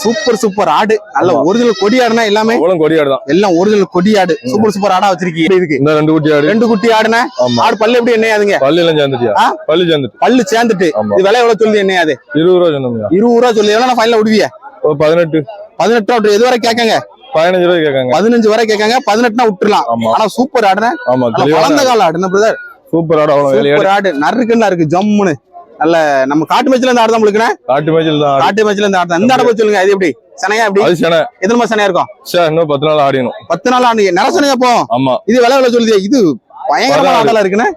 Super super ஆடு. நல்ல ஆமா. ஒரிஜினல் கொடி ஆடுனா எல்லாமே அவ்வளவு கொடியாடு தான். எல்லாம் ஒரிஜினல் கொடி ஆடு. சூப்பர் சூப்பர் ஆடா வச்சிருக்கீங்க. இதுக்கு இந்த ரெண்டு குட்டி ஆடு. ரெண்டு குட்டி ஆடுனா ஆடு பல்லு எப்படி என்ன ஆகுதுங்க பல்லு எல்லாம் சேர்ந்துட்டியா? பல்லு சேர்ந்துட்டு. பல்லு சேர்ந்துட்டு. இது விலை எவ்வளவு சொல்லி என்ன அது இருபது ரூபா சொன்னோம்யா. இருபது ரூபா சொல்லி. எவ்வளவு ஃபைனல் விடுவிய? பதினெட்டு. பதினெட்டு ரூபா எது வரை கேட்காங்க? பதினஞ்சு ரூபாய் கேட்காங்க. பதினஞ்சு வரை கேட்காங்க. பதினெட்டுனா விட்டுறலாம். ஆமா. ஆனா சூப்பர் ஆடுனா வளர்ந்த கால ஆடு என்ன பிரதர் சூப்பர் ஆடு சூப்பர் ஆடு. நறுக்குன்னு இருக்கு. ஜம்முன்னு. நல்ல நம்ம காட்டு மேட்ச்ல இந்த ஆடு தான் முழுக்கின காட்டு மேய்ச்சல் தான். காட்டு மேட்ச்ல இந்த ஆடு தான் இந்த ஆடை சொல்லுங்க அது எப்படி? சனையா எப்படி? அது சேனை. எத்தனை மாசம் சனையா இருக்கும்? சார் இன்னும் பத்து நாள் ஆடியணும் பத்து நாள் ஆண்டு நிற சனையா போ ஆமா. இது விலை விலை சொல்லுது இது பயங்கரமான பரவாயில்ல. ஆடலா இருக்குண்ணே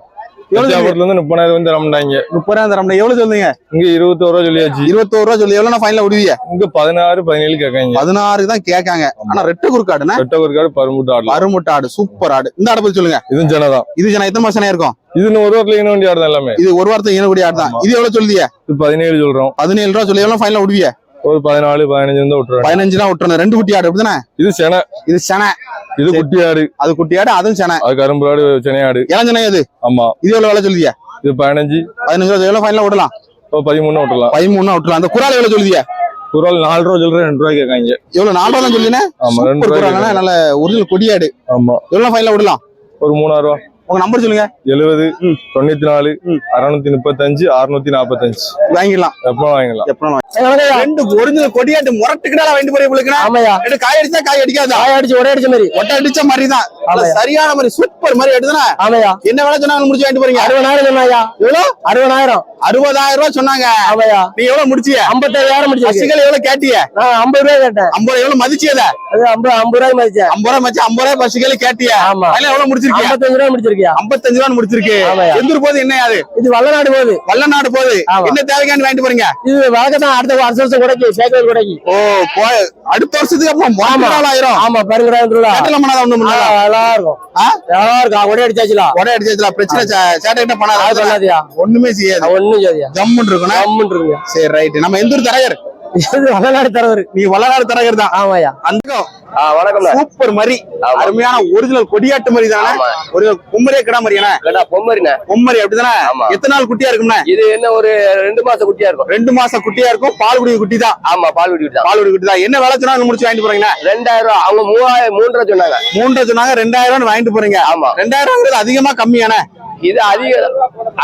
இருந்து முப்பதாயிரம் வந்து ரம்னாங்க முப்பதாயிரம் தரம் எவ்வளவு சொல்லுங்க? இங்க இருபத்தோரு ரூபா சொல்லியாச்சு. இருபத்தோரு ரூபா சொல்லி எவ்வளவு ஃபைனல் விடுவீங்க இங்க பதினாறு பதினேழு கேட்காங்க. பதினாறு தான் கேட்காங்க. ஆனா ரெட்டு குறுக்காடுண்ணே ரெட்ட ஒரு காடு பருமுட்டு ஆடு. சூப்பர் ஆடு. இந்த ஆடை பத்தி சொல்லுங்க. இதுவும் சேனை தான். இது ஜன எத்தனை மாசம் இருக்கும்? இது ஒரு வாரத்துல இன்னும் வண்டி ஆடு தான் எல்லாமே. இது ஒரு வாரத்தை ஈனக்கூடிய ஆடு தான். இது எவ்வளவு சொல்லுதிய? இது பதினேழு சொல்றோம். பதினேழு ரூபா சொல்லி எவ்வளவு ஃபைனல் விடுவிய? ஒரு பதினாலு பதினஞ்சு வந்து விட்டுறேன் பதினஞ்சு தான் விட்டுறணும். ரெண்டு குட்டி ஆடு அப்படிதானே இது சேனை. இது செனை. இது குட்டி ஆடு. அது குட்டி ஆடு அதுவும் செனை. அது கரும்பு ஆடு செனை ஆடு. இளஞ்சனை அது ஆமா. இது எவ்வளவு விலை சொல்லுதிய? இது பதினஞ்சு. பதினஞ்சு ரூபா எவ்வளவு ஃபைனல் விடலாம்? இப்போ பதிமூணு விட்டுலாம் பதிமூணு விட்டுலாம் அந்த குரால் எவ்வளவு சொல்லுதிய? குரல் நாலு ரூபா சொல்றேன் ரெண்டு ரூபாய் கேட்காங்க. எவ்வளவு நாலு ரூபா தான் சொல்லினே ஆமா ரெண்டு கேட்காங்க. நல்ல ஒரிஜினல் கொடியாடு ஆமா. எவ்வளவு ஃபைனல் விடலாம்? ஒரு மூணாயிரம் ரூபா. உங்க நம்பர் சொல்லுங்க. எழுபது. தொண்ணூத்தி நாலு. அறுநூத்தி முப்பத்தஞ்சு அறுநூத்தி நாப்பத்தஞ்சு வாங்கிடலாம். எப்போ வாங்கலாம் எப்ப ரெண்டு ஒரிஜினல் கொடியாட்டு முரட்டுக்கிட்டால வாங்கிட்டு போய் உங்களுக்கு ஆமாயா ரெண்டு காய் அடிச்சா காய் அடிக்காதா? காய அடிச்சு ஒரே அடிச்ச மாதிரி. ஒட்டை அடிச்ச மாதிரி தான். சரியான மாதிரி சூப்பர் மாதிரி எடுத்துனா? ஆமாயா என்ன வேலை சொன்னாங்க முடிச்சு வாங்கிட்டு போறீங்க? அறுபதாயிரம் சொன்னாயா எவ்வளவு அறுபதாயிரம். அறுபதாயிரம் ரூபாய் சொன்னாங்க. ஆமாயா நீ எவ்வளவு முடிச்சிய? ஐம்பத்தாயிரம் முடிச்சிருக்கு பசுகள் எவ்வளவு கேட்டிய? ஐம்பது ரூபாய் கேட்டேன். ஐம்பது ரூபாய் எவ்வளவு மதிச்சியத? அது ஐம்பது ஐம்பது ரூபாய் மதிச்சேன். ஐம்பது ரூபாய் மச்சி ஐம்பது ரூபாய் பசுகள் கேட்டிய? ஆமா. அதுல எவ்வளவு முடிச்சிருக்கிய? ஐம்பத்தஞ்சு ரூபாய் முடிச்சிருக்கியா ஐம்பத்தஞ்சு ரூபாய் முடிச்சிருக்கு. எந்த போகுது? என்ன அது? இது வல்லநாடு போகுது. வல்லநாடு போகுது. என்ன தேவைக்காண்டி வாங்கிட்டு போறீங்க? இது வழக்கத்தான் அடுத்த வருஷம் வருஷம் குடைக்கு சேக்கல் குடைக்கு. ஓ அடுத்த வருஷத்துக்கு அப்புறம் ஆயிரும். ஆமா பருங்கிறாயிரம் ரூபா கேட்டல பண்ணாத ஒண்ணு நல்லா இருக்கும்? நல்லா இருக்கும் ஒரே அடிச்சாச்சுலாம் உடனே அடிச்சதுல பிரச்சனை சேட்டை அது பண்ணாத ஒண்ணுமே செய்யாது. ஒண்ணும் சரியா ஜம்முன்னு இருக்கணும். கம்முன்னு இருக்குங்க சரி ரைட் நம்ம எந்த ஊர் தரகர் இது வல்லநாடு தரவர் நீ வல்லநாடு தரகர் தான். ஆமாயா அந்த வணக்கம் சூப்பர் மாதிரி. அருமையான ஒரிஜினல் கொடியாட்டு மாதிரி தானே? ஆமா. ஒரு கும்மரியா கிடா மாதிரியானே கடா பொம்மரிண்ணே. பொம்மரி அப்படிதானே. எத்தனை நாள் குட்டியா இருக்கும்னா இது என்ன ஒரு ரெண்டு மாசம் குட்டியா இருக்கும். ரெண்டு மாசம் குட்டியா இருக்கும். பால் குடி குட்டி தான். ஆமா பால் குடி தான். பால் குடி குட்டி தான். என்ன வேலை சொன்னாங்க முடிச்சு வாங்கிட்டு போறீங்க ரெண்டாயிரம் ரூபா. அவங்க மூவாயிரம் மூன்றரை சொன்னாங்க. மூன்றரை சொன்னாங்க ரெண்டாயிரம் ரூபாய் வாங்கிட்டு போறீங்க. ஆமா. ரெண்டாயிரம் அதிகமா கம்மியானே இது அதிக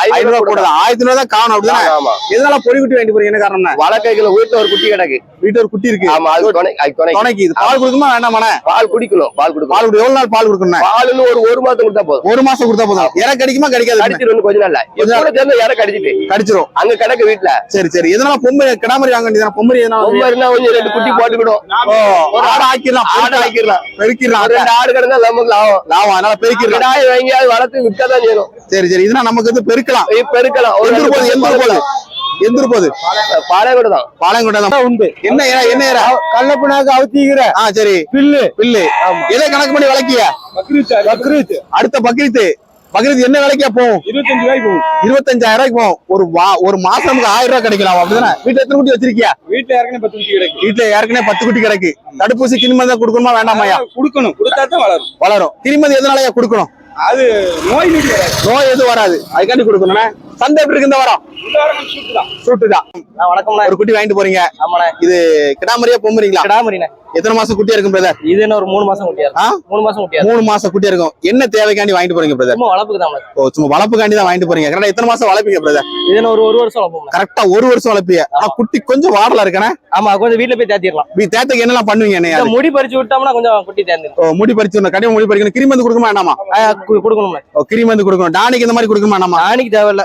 ஐநூறு ரூபாய் கூட தான் ஆயிரத்தி தான் காணும் அப்படிதானே? ஆமா எதனால பொறி குட்டி வாங்கிட்டு போறீங்க? என்ன காரணம் வழக்கைக்குள்ள வீட்டுல ஒரு குட்டி கிடக்கு. வீட்டு ஒரு குட்டி இருக்கு. ஆமா அது துணை துணைக்கு. இது பால் கொடுக்குமா வேண்டாமாண்ணே? பால் குடிக்கணும் பால் குடிக்கணும். பால் குடி எவ்வளவு நாள் பால் கொடுக்கணும் பாலுன்னு ஒரு ஒரு மாசம் கொடுத்தா போதும். ஒரு மாசம் கொடுத்தா போதும். இறக்கு கடிக்குமா கடிக்காது கடிச்சிட்டு கொஞ்ச நாள்ல. கூட சேர்ந்து இற கடிச்சிட்டு கடிச்சிரும். அங்க கிடக்கு வீட்டுல. சரி சரி. எதனால பொம்மை கிடாமரி வாங்க வேண்டியது பொம்மரி எதனால பொம்மரினா கொஞ்சம் ரெண்டு குட்டி போட்டுக்கிடும். ஒரு ஆடு ஆக்கிடலாம் ஆடு ஆக்கிடலாம். பெருக்கிடலாம். ரெண்டு ஆடு கிடந்தா நமக்கு லாபம். லாபம். அதனால பெருக்கிடலாம். வாங்கி அது வளர்த்து விற்கதான் செய்யணும். சரி சரி. இதுனா நமக்கு வந்து பெருக்கலாம். பெருக்கலாம். ஒரு எந்த ஊர் போகுது எந்த ஊர் போகுது எந்த ஊர் போகுது பாளையங்கோடு தான். பாளையங்கோட்டை தான். உண்டு. என்ன என்ன ஏரா கள்ளப்புனாக்கு அவுத்திக்கிற. ஆ சரி. பில்லு. பில்லு. எதை கணக்கு பண்ணி விளக்கிய? பக்ரீத். அடுத்த பக்ரீத்து பக்ரீத் என்ன விலைக்கா போகும் இருபத்தஞ்சு ரூபாய்க்கு போகும். இருபத்தஞ்சாயிரம் ரூபாய்க்கு போகும். ஒரு ஒரு மாசம் நமக்கு ஆயிரம் ரூபாய் கிடைக்கலாம். அப்படிதானே? வீட்டுல எத்தனை குட்டி வச்சிருக்கியா? வீட்டுல ஏற்கனவே பத்து குட்டி கிடைக்கும் வீட்டுல ஏற்கனவே பத்து குட்டி கிடக்கு. தடுப்பூசி கிருமி தான் கொடுக்கணுமா வேண்டாமாயா? கொடுக்கணும். கொடுத்தா தான் வளரும். வளரும். கிருமி எதனாலயா கொடுக்கணும்? அது நோய் நோய் எதுவும் வராது. அதுக்காண்டி கொடுக்கணும்னா சந்தை எப்படி இருக்கு இந்த வாரம். வணக்கம்ண்ணா. ஒரு குட்டி வாங்கிட்டு போறீங்க. ஆமாண்ணே. இது கிடாமரியா பொம்புறீங்களா கிடாமரிண்ணே. எத்தனை மாசம் குட்டியா இருக்கும் பிரதர் இது என்ன ஒரு மூணு மாசம் குட்டியா? இருக்கும். மூணு மாசம் குட்டியா மூணு மாசம் குட்டியா இருக்கும். என்ன தேவைக்காண்டி வாங்கிட்டு போறீங்க பிரதர் சும்மா வளர்ப்புக்கு தான் ஓ சும்மா வளர்ப்புக்காண்டி தான் வாங்கிட்டு போறீங்க. கரெக்டா எத்தனை மாசம் வளர்ப்பீங்க பிரதர் இது என்ன ஒரு ஒரு வருஷம் கரெக்டா ஒரு வருஷம் வளர்ப்பீங்க ஆனா குட்டி கொஞ்சம் வாடல இருக்கானே ஆமா கொஞ்சம் வீட்டுல போய் தேத்திடலாம் நீ தேத்தைக்கு என்னெல்லாம் பண்ணுவீங்க இந்த முடி பறிச்சு விட்டோம்னா கொஞ்சம் குட்டி தேர்ந்துடும் ஓ, முடி பறிச்சு கடிம முடி பறிக்கணும். கிரிமந்து கொடுக்குமா வேண்டாமா கொடுக்கணும் ஓ, கொடுக்கணும். டானிக்கு இந்த மாதிரி கொடுக்குமா வேண்டாமா ஆணிக்கு தேவையில்ல.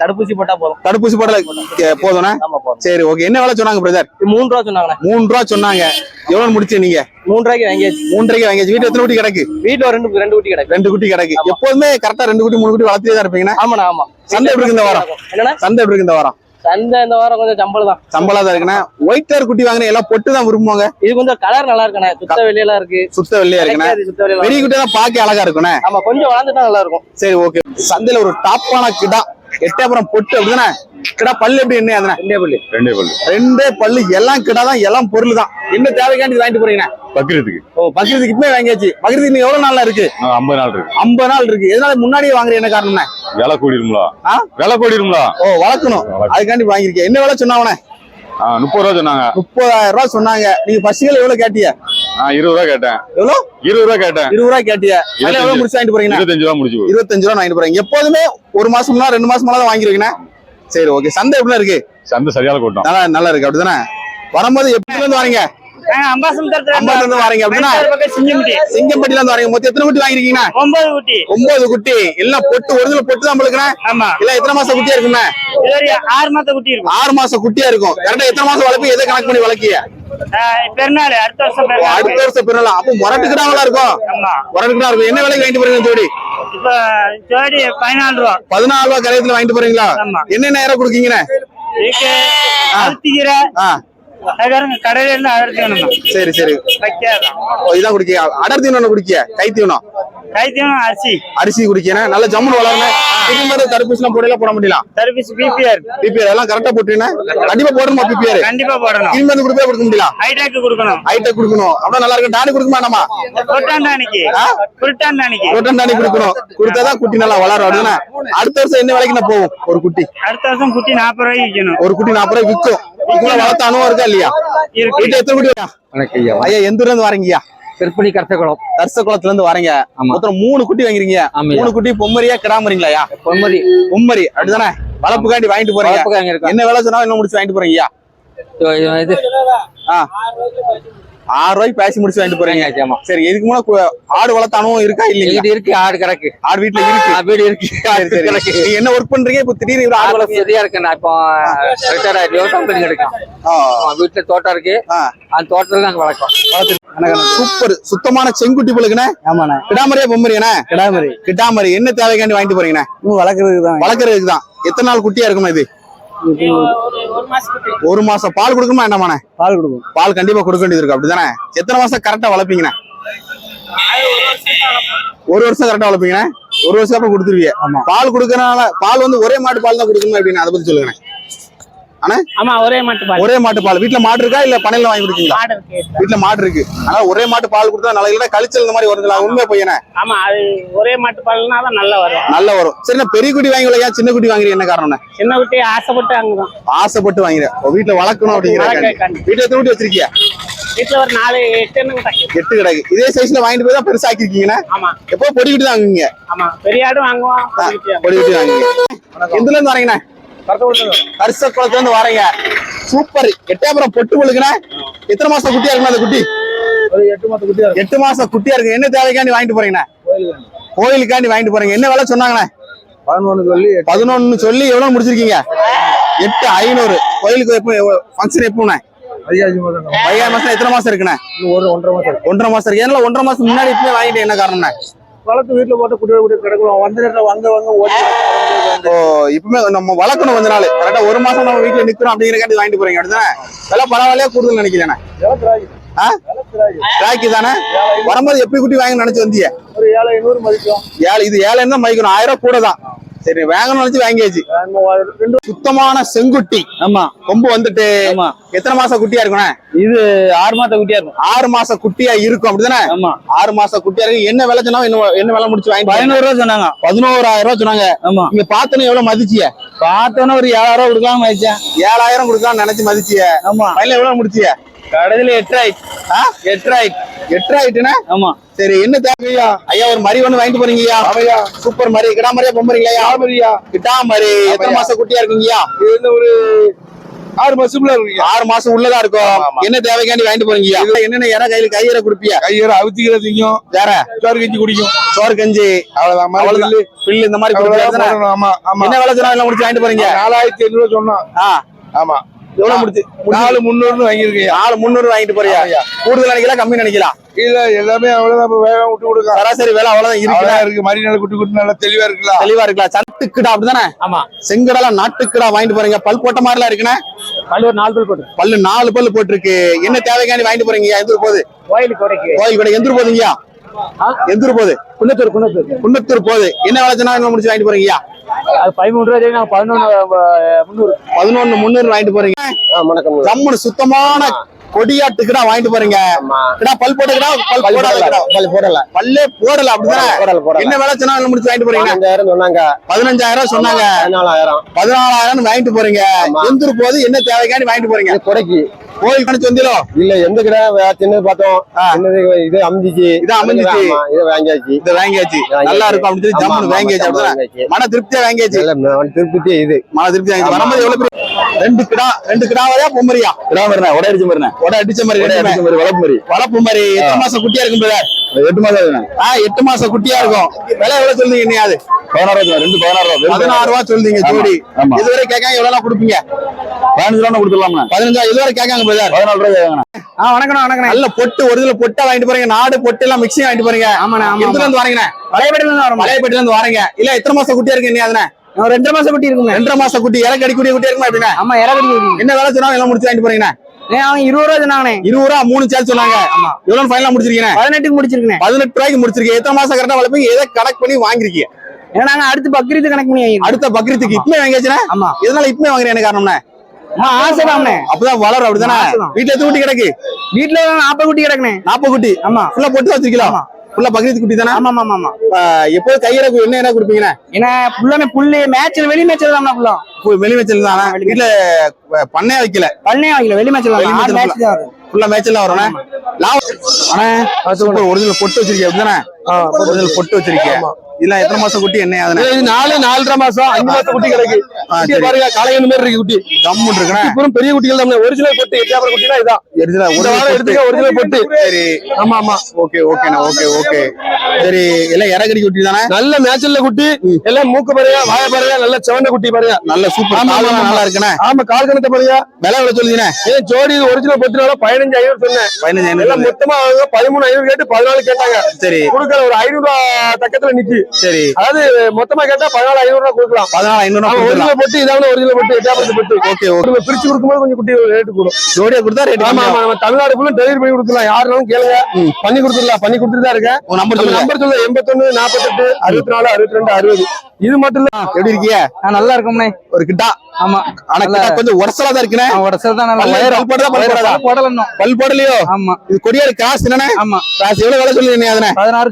தடுப்பூசி போட்டா போதும். தடுப்பூசி போடல கே- போதும்னா? ஆமா போதும். சரி ஓகே என்ன வேலை சொன்னாங்க பிரதர் மூணு ரூபா சொன்னாங்கண்ணே. மூணு ரூபா சொன்னாங்க. எவ்வளவு முடிச்சு நீங்க? மூணு ரூபாய்க்கு வாங்கியாச்சு. மூன்றரைக்கு வாங்கியாச்சு. வீட்டுல எத்தனை குட்டி கிடக்கு? வீட்டுல ரெண்டு ரெண்டு குட்டி கிடக்கு. ரெண்டு குட்டி கிடக்கு. ஆமா. எப்போதுமே கரெக்டா ரெண்டு குட்டி மூணு குட்டி வளர்த்துட்டே தான் இருப்பீங்கன்னா ஆமாண்ணா ஆமா. சந்தை எப்படி இந்த வாரம்? என்னன்னா சந்தை எப்படி இருக்கு இந்த வாரம்? சந்தை இந்த வாரம் கொஞ்சம் சம்பளம் தான். சம்பளம் தான் இருக்குன்னா ஒயிட் கலர் குட்டி வாங்கினா எல்லாம் பொட்டு தான் விரும்புவாங்க. இது கொஞ்சம் கலர் நல்லா இருக்குண்ணே. சுத்த வெளியெல்லாம் இருக்கு. சுத்த வெள்ளையா இருக்குண்ணே. பெரிய குட்டி தான் பார்க்க அழகா இருக்குண்ணே. ஆமா கொஞ்சம் வளர்ந்துட்டா நல்லா இருக்கும். சரி ஓகே சந்தையில ஒரு டாப்பான கிடா. எட்டயபுரம் பொட்டு அப்படிதானே? கிடா பல்லு எப்படி என்ன அதுனா? ரெண்டே புள்ளி ரெண்டே பல்லு. ரெண்டே பல்லு. எல்லாம் கிடா தான் எல்லாம் பொருள் தான் என்ன தேவைக்காண்டி வாங்கிட்டு போறீங்க? பக்ரீத்துக்கு. ஓ பக்ரீத்துக்கு இப்பவே வாங்கியாச்சு. பக்ரீத்துக்கு இன்னும் எவ்வளவு நாள்ல இருக்கு? ஐம்பது நாள் இருக்கு. ஐம்பது நாள் இருக்கு. எதனால முன்னாடியே வாங்குற என்ன காரணம்னா? விலை ஆ? விலை கூடிருங்களா ஓ வளர்க்கணும். அதுக்காண்டி வாங்கியிருக்கேன். என்ன வேலை சொன்னாவனே முப்பது ரூபா சொன்னாங்க. முப்பதாயிரம் ரூபாய் சொன்னாங்க. நீங்க பசுகள் எவ்வளவு கேட்டிய? நான் இருபது ரூபா கேட்டேன். இருபது ரூபா கேட்டேன். இருபது ரூபாய் கேட்டிய எவ்வளவு. முடிச்சு வாங்கிட்டு போறீங்க? இருபத்தஞ்சு ரூபா முடிச்சு. இருபத்தஞ்சு ரூபா வாங்கிட்டு போறீங்க எப்போதுமே ஒரு மாசம்னா ரெண்டு மாசமா தான் வாங்கிருக்கீங்க. சரி ஓகே சந்தை எப்படி இருக்கு? சந்தை சரியான கூட்டம். நல்லா நல்லா இருக்கு. அப்படிதானே? வரும்போது எப்படி இருந்து வரீங்க? அம்பாத்துல இருந்து வரீங்க அப்படின்னா சிங்கம்பட்டில இருந்து வரீங்க. மொத்தம் எத்தனை குட்டி வாங்கிருக்கீங்க ஒன்பது குட்டி. ஒன்பது குட்டி. எல்லாம் பொட்டு ஒரிஜினல் பொட்டு தான் ஆமா. இல்ல எத்தனை மாசம் குட்டியா ஆறு குட்டி இருக்கும். ஆறு மாசம் குட்டியா இருக்கும். கரெக்டா எத்தனை மாசம் வளர்ப்பு எதை கணக்கு பண்ணி வளர்க்கிய பெருநாள் அடுத்த வருஷம் பெருநாள். அடுத்த வருஷம் பிறலாம் அப்போ முரட்டுக்கிடாமலா இருக்கும்? ஆமா. முரட்டுக்கிடா இருக்கும். என்ன விலைக்கு வாங்கிட்டு போறீங்க ஜோடி? இப்ப ஜோடி பதினாலு ரூபா. பதினாலு ரூபா கரையத்துல வாங்கிட்டு போறீங்களா. என்னென்ன நேரம் கொடுக்கீங்கண்ணே? சரி சரி. இதான் குடிக்க அடர் தீவனம் குடிக்க கை தீவனம்? கைத்தியம் அரிசி. அரிசி குடிக்கணும் நல்ல ஜம்முன்னு வளரணும் தடுப்பூசி எல்லாம் போடல போட முடியல சர்வீஸ் பிபிஆர் பிபிஆர் எல்லாம் கரெக்டா போட்டுனா கண்டிப்பா போடணுமா பிபிஆர் கண்டிப்பா போடணும். திரும்ப வந்து கொடுப்பே கொடுக்க முடியல ஹைடேக்கு கொடுக்கணும். ஹைட்டெக் கொடுக்கணும். அப்படின்னா நல்லா இருக்கும். டானி கொடுக்க வேண்டாமா புரட்டாண்டானிக்கு புரட்டாண்டானிக்கு ரோட்டன் டானி கொடுக்கணும். கொடுத்தாதான் குட்டி நல்லா வளரும். அப்படின்னா அடுத்த வருஷம் என்ன விலைக்கு நான் போகும்? ஒரு குட்டி. அடுத்த வருஷம் குட்டி நாற்பது ரூபாய்க்கு விற்கணும். ஒரு குட்டி நாற்பது ரூபாய் விற்கும். வளர்த்த அனுபவம் இருக்கா இல்லையா? வீட்டுல எத்தனை குட்டி ஐயா. ஐயா எந்த ஊர்ல இருந்து வரீங்கய்யா திருப்பணி கரசகுளம். தர்ச குளத்துல இருந்து வரீங்க. மொத்தம் மூணு குட்டி வாங்குறீங்க. மூணு குட்டி பொம்மரியா கிடாமறீங்களா பொன்மதி பொம்மரி. அப்படிதானே? வளர்ப்புக்காண்டி வாங்கிட்டு போறீங்க. என்ன விலை சொன்னா என்ன முடிச்சு வாங்கிட்டு போறீங்கய்யா இது. ஆ. ஆறு ரூபாய்க்கு பேசி முடிச்சு வாங்கிட்டு போறீங்க. சரி இதுக்கு முன்னாடி ஆடு வளர்த்த அனுபவம் இருக்கா இல்லையா வீடு இருக்கு ஆடு கிடக்கு. ஆடு வீட்டுல இருக்கு. வீடு இருக்கு சரி என்ன ஒர்க் பண்றீங்க? இப்ப திடீர்னு ஆடு வளர்த்தீங்க சரியா இருக்கு நான். இப்போ ரிட்டையர் ஆயிட்டு கம்பெனி கிடைக்கும் வீட்டுல தோட்டம் இருக்கு. அந்த தோட்டத்துல நாங்க வளர்க்கோம் சூப்பர். சுத்தமான செங்குட்டி புழுக்குண்ணே ஆமாண்ணே. கிடாமரியா பொம்மரியாண்ணே கிடாமரி என்ன தேவைக்காண்டி வாங்கிட்டு போறீங்கண்ணே? வளர்க்கறதுக்கு தான். வளர்க்கறதுக்கு தான். எத்தனை நாள் குட்டியா இருக்குமா இது? ஒரு மாசம் பால் கொடுக்கணுமா என்னமாண்ணே பால் கொடுக்கும் பால் கண்டிப்பா கொடுக்க வேண்டியது இருக்கு. அப்படிதானே? எத்தனை மாசம் கரெக்டா வளர்ப்பீங்கண்ணே? ஒரு வருஷம் கரெக்டா வளர்ப்பீங்கண்ணே? ஒரு வருஷம் அப்புறம் கொடுத்துருவீங்க. ஆமா. பால் கொடுக்கறனால பால் வந்து ஒரே மாட்டு பால் தான் கொடுக்கணும் அப்படின்னு அதை பத்தி சொல்லுங்கண்ணே. ஆமா ஒரே மாட்டு பால். ஒரே மாட்டு பால். வீட்டுல மாடு இருக்கா இல்ல பண்ணையில வாங்கி கொடுக்கீங்களா? வீட்டுல மாடு இருக்கு. ஆனா ஒரே மாட்டு பால் கொடுத்தா நல்லா இல்ல கழிச்சல் இந்த மாதிரி வருதுங்களா உண்மை பையனே ஆமா அது ஒரே மாட்டு பால்னா தான் நல்லா வரும். நல்லா வரும். சரி பெரிய குட்டி வாங்கி ஏன் சின்ன குட்டி வாங்குறீங்க? என்ன காரணம் சின்ன குட்டி ஆசைப்பட்டு அங்கதான் ஆசைப்பட்டு வாங்குறேன் வீட்டுல வளர்க்கணும் அப்படிங்கிற வீட்டுல எத்தனை குட்டி வச்சிருக்கீங்க வீட்டுல ஒரு நாலு எட்டு எட்டு கிடக்கு. இதே சைஸ்ல வாங்கிட்டு போய் தான் பெருசா ஆக்கிருக்கீங்கன்னா ஆமா. எப்போ பொடி குட்டி தான் வாங்குவீங்க? ஆமா பெரிய குட்டி வாங்குவோம். பொடி குட்டி வாங்குவீங்க. எதுல இருந்து வரீங்கண்ணே? கரிச குளத்துல இருந்து வரீங்க சூப்பர் எட்டாபுரம் பொட்டு பொழுக்குண்ணே எத்தனை மாசம் குட்டியா இருக்குண்ணா அந்த குட்டி? எட்டு மாசம் குட்டியா இருக்கு. என்ன தேவைக்காண்டி வாங்கிட்டு போறீங்கண்ணே? கோயிலுக்காண்டி வாங்கிட்டு போறீங்க. என்ன விலை சொன்னாங்கண்ணே? பதினொன்று சொல்லி பதினொன்னு சொல்லி எவ்வளவு முடிச்சிருக்கீங்க? எட்டு ஐநூறு. கோயிலுக்கு எப்போ ஃபங்க்ஷன் எப்போண்ணே? ஐயாயிரம் மாசம் எத்தனை மாசம் இருக்குண்ணே? ஒரு ஒன்றரை மாதம் ஒன்றரை மாசம் இருக்கு. ஏன்னா ஒன்றரை மாசம் முன்னாடி இப்பவே வாங்கிட்டு என்ன காரணம்ண்ணே? வளர்த்து வீட்டுல போட்டு குட்டி குட்டி கிடக்கும் வந்த நேரத்துல வாங்க வாங்க ஓடி இப்பவுமே நம்ம வளர்க்கணும் கொஞ்ச நாள். கரெக்டா ஒரு மாசம் நம்ம வீட்டுல நிக்கிறோம் அப்படிங்கிறக்காண்டி வாங்கிட்டு போறீங்க அப்படிதானே? விலை பரவாயில்லையா கூடுதல் நினைக்கிறேன் ஆ? ராக்கி தானே? வரும்போது எப்படி குட்டி வாங்க நினைச்சு வந்தீங்க ஏழை ஏழு இது ஏழைன்னு தான் மதிக்கணும். ஆயிரம் ரூபாய் கூட தான். சரி வாங்கணும்னு நினைச்சு வாங்கியாச்சு. ரெண்டு சுத்தமான செங்குட்டி. ஆமா. கொம்பு வந்துட்டு ஆமா. எத்தனை மாசம் குட்டியா இருக்குண்ணே? இது ஆறு மாத்த குட்டியா இருக்கும். ஆறு மாச குட்டியா இருக்கும் அப்படிதானே? ஆமா. ஆறு மாச குட்டியா இருக்கு. என்ன விலை சொன்னா என்ன என்ன விலை முடிச்சு வாங்கி பதினோரு ரூபா சொன்னாங்க. பதினோராயிரம் ரூபாய் சொன்னாங்க. ஆமா. நீங்க பார்த்தோன்னு எவ்வளவு மதிச்சிய? பார்த்தோன்னே ஒரு ஏழாயிரம் ரூபா கொடுக்காம வச்சேன் ஏழாயிரம் கொடுக்கான்னு நினைச்சு மதிச்சிய. ஆமா. ஃபைனல் எவ்வளவு முடிச்சிய? கடைசியில எட்டு ஆயிடுச்சு. ஆ? எட்டு ஆயிடுச்சு. எட்டு ஆயிட்டுனா? ஆமா. சரி என்ன தேவையா ஐயா? ஒரு மரி ஒண்ணு வாங்கிட்டு போறீங்கய்யா ஆமையா சூப்பர் மரி கிடா மரியா பொம்பறீங்களா கிட்டா மரி எத்தனை மாசம் குட்டியா இருக்குங்கய்யா இது வந்து ஒரு ஆறு இருக்கு ஆறு மாசம் உள்ளதா இருக்கும் என்ன தேவைக்காண்டி வாங்கிட்டு போறீங்கய்யா? என்னென்ன யாரா கையில கையற குடுப்பியா? கையற அவுத்திக்கிற திங்கும் வேற? சோறு கஞ்சி குடிக்கும். சோறு கஞ்சி. அவ்வளவுதான். பில்லு. இந்த மாதிரி என்ன விலை சொன்னா முடிச்சு வாங்கிட்டு போறீங்க? நாலாயிரத்தி எண்ணூறு சொன்னோம். ஆமா. எவ்வளவு முடிச்சு நாலு முந்நூறுன்னு வாங்கியிருக்கீங்க. நாலு முந்நூறு வாங்கிட்டு போறியா. கூடுதல் நினைக்கலாம் கம்மி நினைக்கலாம் இல்ல எல்லாமே அவ்வளவுதான். விட்டு கொடுக்க சராசரி விலை அவ்வளவுதான் இருக்கு இருக்கு. நல்ல குட்டி குட்டி நல்லா தெளிவா இருக்குல்ல தெளிவா இருக்கலாம் சட்டுக்கிடா அப்படிதானே? ஆமா. செங்கடலா நாட்டுக்கிடா வாங்கிட்டு போறீங்க. பல் போட்ட மாதிரிலாம் இருக்குண்ணே. பல்லு நாலு பேர் போட்டு. பல்லு நாலு பல்லு போட்டிருக்கு. என்ன தேவைக்காண்டி வாங்கிட்டு போறீங்க? எந்த போகுது? கோயிலுக்கு கொடைக்கு. கோயில் கூட. எந்த ஊர் போகுதுங்கய்யா? எந்த ஊர் போகுது? குன்னத்தூர் குன்னத்தூர். குன்னத்தூர் போகுது. என்ன விலை சொன்னா என்ன முடிச்சு வாங்கிட்டு போறீங்கய்யா? அது பதிமூணு ரூபா சரி நாங்க பதினொன்று முந்நூறு. பதினொன்னு முந்நூறு வாங்கிட்டு போறீங்க. வணக்கம். ஜம்முன்னு சுத்தமான கொடியாட்டு கிடா வாங்கிட்டு போறீங்க. கிடா பல் போட்ட கிடா பல் போடாத கிடா. பல் போடல. பல்லே போடல அப்படிதானே? போடல போடல. என்ன வேலை சொன்னாலும் முடிச்சு வாங்கிட்டு போறீங்க? பதினஞ்சாயிரம் சொன்னாங்க. பதினஞ்சாயிரம் சொன்னாங்க. பதினாலாயிரம். பதினாலாயிரம் வாங்கிட்டு போறீங்க. எந்திரு போது என்ன தேவைக்காண்டி வாங்கிட்டு போறீங்க? கொடைக்கு. கோயில் கணிச்சு வந்தீரோ இல்ல எந்த கடை? சின்னது பார்த்தோம். சின்னது இது அமைஞ்சிச்சு. இது அமைஞ்சிச்சு. இது வாங்கியாச்சு. இத வாங்கியாச்சு. நல்லா இருக்கும் அப்படின்னு சொல்லி ஆமா, வாங்கியாச்சு. மன திருப்தியா வாங்கியாச்சு. திருப்பதி இது. மன திருப்தி வாங்கி வரும்போது எவ்வளவு பெரிய ரெண்டு கிடா ரெண்டு கிடாவையா பொம்மரியா? கிடா மருண்ணே உடை அடிச்ச மருண்ணே உட அடிச்ச மாதிரி. அடிச்ச மாதிரி வளர்ப்பு மாதிரி எத்தனை மாசம் குட்டியா இருக்கும் பிரதர் எட்டு மாதம் ஆகுதுண்ணே ஆ எட்டு மாசம் குட்டியா இருக்கும். விலை எவ்வளவு சொல்றீங்க நீ அது? பதினாறு ரூபா ரெண்டு பதினாறு ரூபா. பதினாறு ரூபா சொல்றீங்க ஆமா, ஜோடி. இதுவரை கேட்காங்க எவ்வளவு கொடுப்பீங்க? பதினஞ்சு ரூபா கொடுத்துடலாம்ண்ணே. பதினஞ்சா இதுவரை கேட்காங்க பிரதர் பதினாலு ரூபாய் கேட்கணும் ஆ வணக்கம் வணக்கம் நல்ல பொட்டு ஒரு இதுல பொட்டா வாங்கிட்டு போறீங்க. நாடு பொட்டு எல்லாம் மிக்சிங் வாங்கிட்டு போறீங்க. ஆமா எதுல இருந்து வரீங்க வளையபடியில இருந்து வரோம் மலையப்பட்டில இருந்து வரீங்க இல்ல எத்தனை மாசம் குட்டியா இருக்கு நீ அதன ரெண்டரை மாசம் குட்டி இருக்குங்க. ரெண்டரை மாசம் குட்டி இறக்கு அடிக்கூடிய குட்டி இருக்குமா எப்படின்னா ஆமா என்ன வேலை சொன்னாலும் எல்லாம் முடிச்சு வாங்கிட்டு போறீங்க ஏன் அவங்க இருபது ரூபா சொன்னாங்கண்ணே. இருபது ரூபா மூணு சேல் சொன்னாங்க. ஆமா. எவ்வளவு ஃபைனலா முடிச்சிருக்கீங்க பதினெட்டுக்கு முடிச்சிருக்கேன் பதினெட்டு ரூபாய்க்கு முடிச்சிருக்கீங்க. எத்தனை மாசம் கரெக்டா வளர்ப்பீங்க? எதை கணக்கு பண்ணி வாங்கிருக்கீங்க? ஏன்னா நாங்க அடுத்து பக்ரீத்து கணக்கு பண்ணி. அடுத்த பக்ரீத்துக்கு இப்பமே வாங்கியாச்சுன்னா ஆமா. எதனால இப்பமே வாங்குறேன் என்ன காரணம்னா ஆ, ஆசைதாண்ணே அப்பதான் வளரும் அப்படிதானே. வீட்டுல எத்தனை குட்டி கிடக்கு? வீட்டுல நாற்பது குட்டி கிடக்குனே நாற்பது குட்டி? ஆமா. ஃபுல்லா பொட்டு வச்சிருக்கலாம் ஃபுல்லா பக்ரீத் குட்டி தானே? ஆமா ஆமா ஆமா. எப்போது கையிறக்கு என்ன என்ன கொடுப்பீங்கண்ணே? ஏன்னா ஃபுல்லாமே புல்லு மேட்ச்ல வெளி மேட்ச்ல தான் ஃபுல்லா. வெளி மேட்ச்ல தானே? வீட்டுல பண்ணையா வைக்கல? பண்ணே வாங்கல வெளி மேட்ச்ல வெளி தான் ஆறு match மேட்ச் தான் வரும். ஃபுல்லா மேட்ச் எல்லாம் வரும்ண்ணே லாபம் அண்ணே சூப்பர் ஒரிஜினல் பொட்டு வச்சிருக்கீங்க அப்படிதானே? பொட்டு வச்சிருக்கீங்க. இதெல்லாம் எத்தனை மாசம் குட்டி என்ன இது நாலு நாலரை மாசம் அஞ்சு மாசம் குட்டி கிடக்கு. பாருங்க மாதிரி இருக்கு குட்டி. தம்மு இப்பவும் பெரிய குட்டிகள் தான் ஒரிஜினல் பொட்டு எட்டாவது குட்டினா இதான். வாரம் எடுத்துக்க ஒரிஜினல் பொட்டு. சரி. ஆமா ஆமா. ஓகே ஓகேண்ணே ஓகே ஓகே. சரி எல்லாம் இறக்கடி குட்டி தானே? நல்ல மேட்ச்ல குட்டி எல்லாம் மூக்கு பாருங்க வாய பாருங்க நல்ல செவண்ட குட்டி பாருங்க. நல்ல சூப்பர் நல்லா இருக்குண்ணே? ஆமா கால் கணத்தை பாருங்க. விலை எவ்வளவு சொல்லுங்கண்ணே ஏன் ஜோடி ஒரிஜினல் பொட்டுனால பதினஞ்சு ஐநூறு சொன்னேன். பதினஞ்சு ஐநூறு மொத்தமா பதிமூணு ஐநூறு கேட்டு பதினாலு கேட்டாங்க. சரி. கொடுக்கற ஒரு ஐநூறு ரூபா பக்கத்துல நிக்கி. சரி. அதாவது மொத்தமா கேட்டா பதினாலு ஐநூறு ரூபா கொடுக்கலாம். பதினாலு ஐநூறு ஆமா, ஒரிஜினல் பொட்டு இதாவது ஒரிஜினல் பொட்டு எட்டாவது பொட்டு ஓகே ஓகே. பிரிச்சு கொடுக்கும்போது கொஞ்சம் குட்டி ரேட்டு கூடும். ஜோடியா கொடுத்தா ரேட் ஆமா ஆமா நம்ம தமிழ்நாடு ஃபுல்லா டெலிவரி பண்ணி கொடுத்துலாம் யாருனாலும் கேளுங்க. பண்ணி கொடுத்துடலாம் பண்ணி கொடுத்துட்டு தான் இருக்கேன் நம்பர் சொல்லுங்க. நம்பர் சொல்ல எண்பத்தொன்னு நாற்பத்தெட்டு அறுபத்தி நாலு அறுபத்தி ரெண்டு அறுபது. இது மட்டும் இல்ல. எப்படி இருக்கீங்க? நல்லா இருக்கும்ண்ணே ஒரு கிட்டா? ஆமா. ஆனா கொஞ்சம் உரசலா தான் இருக்குண்ணே. உடச்சல் தான் பல் போடலையோ? ஆமா. இது கொடியாரு காசு என்னண்ணே? ஆமா. காசு எவ்வளவு விலை சொல்லுங்க நீ அதனே பதினாறு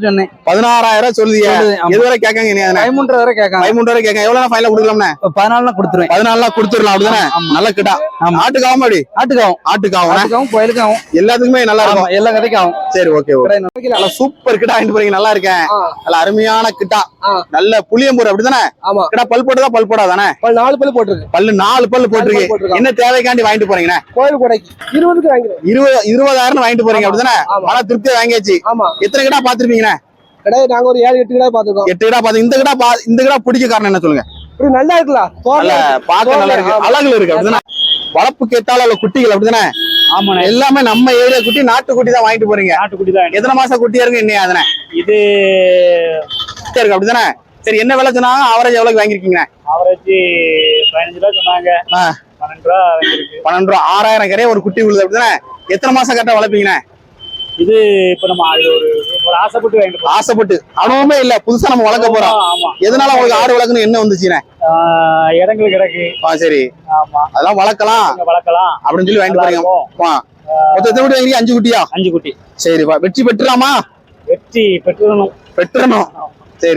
பதினாறாயிரம் சொல்லுதியா. எது வரை கேட்காங்க நீ பதிமூன்று வரை கேட்காங்க. பதிமூன்று வரை கேட்காங்க. எவ்வளவு ஃபைனல் கொடுக்கலாம்ண்ணே? பதினாலுனா கொடுத்துருவேன். பதினாலாம் கொடுத்துடலாம் அப்படிதானே? நல்ல கிட்டா. ஆட்டுக்காவும் அப்படி? ஆட்டுக்காவும். ஆட்டுக்காவும் ஆட்டுக்காவும் கோயிலுக்காவும். எல்லாத்துக்குமே நல்லா இருக்கும். எல்லா கதைக்கும் ஆகும் சரி ஓகே ஓகே. நல்லா சூப்பர் கிட்டா வாங்கிட்டு போறீங்க. நல்லா இருக்கேன். நல்ல அருமையான கிட்டா. நல்ல புளியம்பூர் அப்படிதானே. கிட்டா பல் போட்டதா பல் போடாதானே? பல் நாலு பல்லு போட்டுருக்கு. பல்லு நாலு பல்லு போட்டிருக்கு. என்ன தேவைக்காண்டி வாங்கிட்டு போறீங்கண்ணே? கோயில் கொடைக்கு. இருபதுக்கு வாங்கிடுவோம் இருபது இருபதாயிரம் வாங்கிட்டு போறீங்க அப்படிதானே. மன திருப்தியா வாங்கியாச்சு. எத்தனை கிடா பாத்திருப்பீங்கண்ணே? கடை நாங்க ஒரு ஏழு எட்டு கடை பாத்துருக்கோம் எட்டு கிடா பாத்து இந்த கிடா பா இந்த கிடா பிடிக்க காரணம் என்ன சொல்லுங்க? இப்படி நல்லா இருக்குல்ல? நல்ல பார்க்க நல்லா இருக்கு. அழகுல இருக்கு அப்படிதானே? வளர்ப்பு கேட்டால உள்ள குட்டிகள் அப்படிதானே? ஆமாண்ணே. எல்லாமே நம்ம ஏரியா குட்டி நாட்டு குட்டி தான் வாங்கிட்டு போறீங்க. நாட்டுக்குட்டி தான் எத்தனை மாசம் குட்டியா இருக்கு என்ன அதனே? இது இருக்கு அப்படிதானே? சரி என்ன விலை சொன்னாங்க? ஆவரேஜ் எவ்வளவு வாங்கிருக்கீங்க அவரேஜ் பதினஞ்சு ரூபா சொன்னாங்க. பன்னெண்டு ரூபா பன்னெண்டு ரூபா ஆறாயிரம் கரையே ஒரு குட்டி விழுது அப்படிதானே? எத்தனை மாசம் கரெக்டா வளர்ப்பீங்கண்ணே? இது இப்ப நம்ம அது ஒரு ஒரு ஆசைப்பட்டு வாங்கிட்டு ஆசைப்பட்டு. அனுபவமே இல்ல. புதுசா நம்ம வளர்க்க போறோம். ஆமா எதனால உங்களுக்கு ஆடு வளர்க்கணும் என்ன வந்துச்சுண்ணே ஆஹ் இடங்கள் கிடக்கு. ஆ சரி. ஆமா. அதெல்லாம் வளர்க்கலாம். வளர்க்கலாம். அப்படின்னு சொல்லி வாங்கிட்டு போறீங்க. மொத்தம் எத்தனை குட்டி வாங்கி அஞ்சு குட்டியா அஞ்சு குட்டி. சரிப்பா வெற்றி பெற்றுலாமா வெற்றி பெற்றுடணும். பெற்றுறணும்